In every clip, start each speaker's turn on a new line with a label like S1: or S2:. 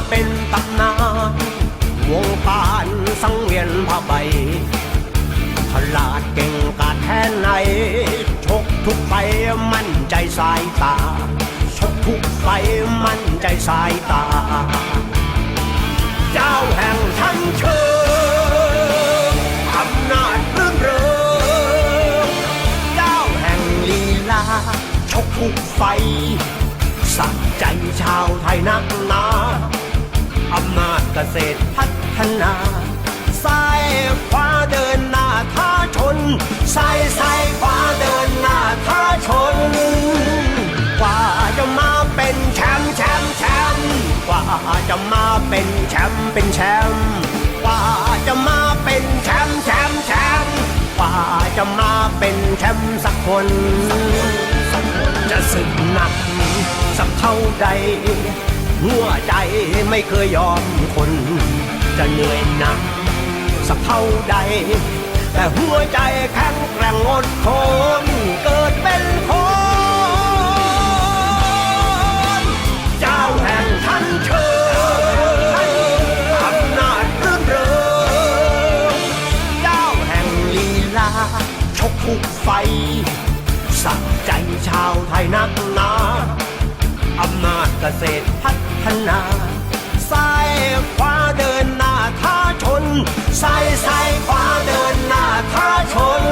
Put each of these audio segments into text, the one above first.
S1: มาเป็นตำนานวงการสังเวียนผ้าใบฉลาดเก่งกาจแค่ไหน ชกทุกไฟมั่นใจสายตา ชกทุกไฟมั่นใจสายตา เจ้าแห่งชั้นเชิงอำนาจรื่นเริงเจ้าแห่งลีลา ชกทุกไฟ สักใจชาวไทยนักหนา กษตรพัฒนาซ้ายขวาเดินหน้าท้าชนซ้ายซ้ายขวาเดินหน้าท้าชน กว่าจะมาเป็นแชมป์แชมป์แชมป์กว่าจะมาเป็นแชมป์เป็นแชมป์กว่าจะมาเป็นแชมป์แชมป์แชมป์กว่าจะมาเป็นแชมป์สักคน จะสึกหนักสักเท่าใด หัวใจไม่เคยยอมคน จะเหนื่อยหนักสักเท่าใด แต่หัวใจแข็งแกร่งอดทนเกิดเป็นคนเจ้าแห่งทันเชิญอำนาจรื่นเริงเจ้าแห่งลีลาชกทุกไฟ สักใจชาวไทยนักหนา อำนาจเกษตรพัฒนาซ้ายขวาเดินหน้าท้าชนซ้ายซ้ายขวาเดินหน้าท้าชน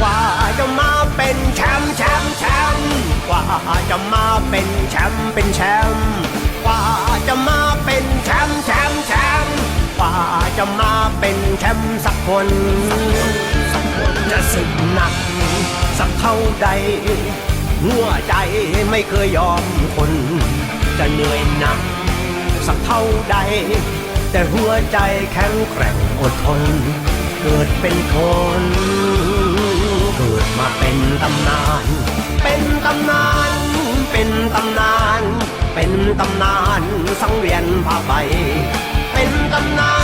S1: กว่าจะมาเป็นแชมป์แชมป์แชมป์กว่าจะมาเป็นแชมป์เป็นแชมป์กว่าจะมาเป็นแชมป์แชมป์แชมป์กว่าจะมาเป็นแชมป์สักคนจะสึกหนักสักเท่าใด หัวใจไม่เคยยอมคน จะเหนื่อยหนักสักเท่าใด แต่หัวใจแข็งแกร่งอดทน เกิดเป็นคน เกิดมาเป็นตำนาน เป็นตำนาน เป็นตำนาน เป็นตำนานสังเวียนผ้าใบ เป็นตำนาน